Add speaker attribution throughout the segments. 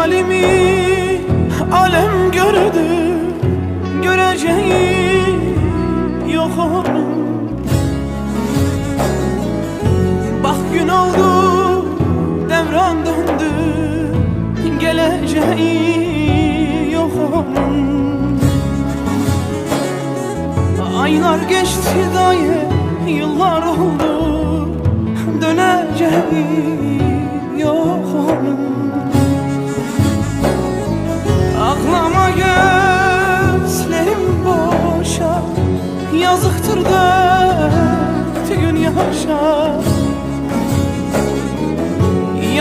Speaker 1: halimi alem gördü Göreceği yok onun Bak gün oldu devran döndü Geleceği yok onun Aylar geçti daye yıllar oldu Döneceği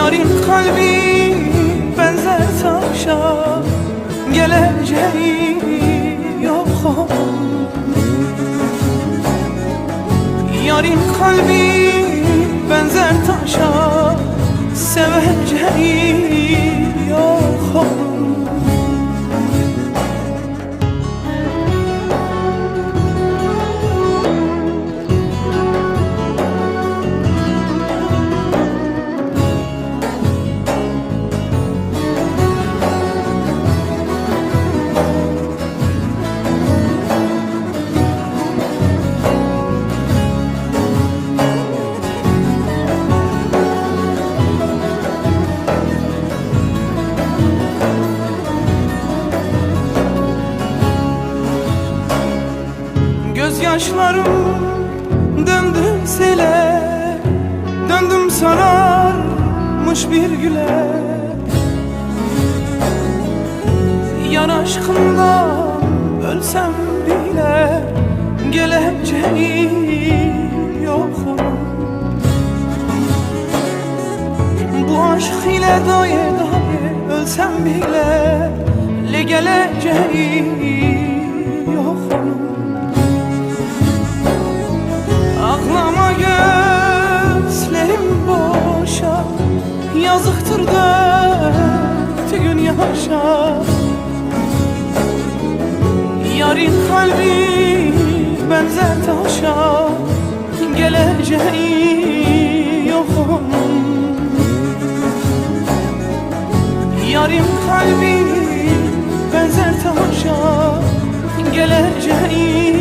Speaker 1: Yarın kalbi benzer taşa Geleceği yok Yarın kalbi benzer taşa Seveceği Gözyaşlarım döndü sele Döndüm sararmış bir güle. Yar aşkından ölsem bile Geleceği yok Bu aşk ile daye daye ölsem bile Le geleceği yaşa. Yarın kalbi benzer taşa Geleceği yok onun Yarın kalbi benzer taşa Geleceği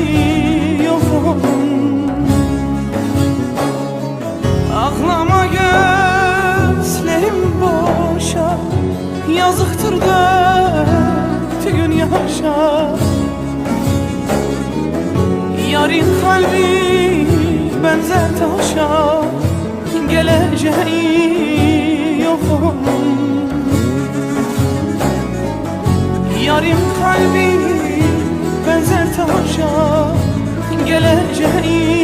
Speaker 1: Yarın kalbi benzer taşa Geleceği yok onun. Yarın kalbi benzer taşa Geleceği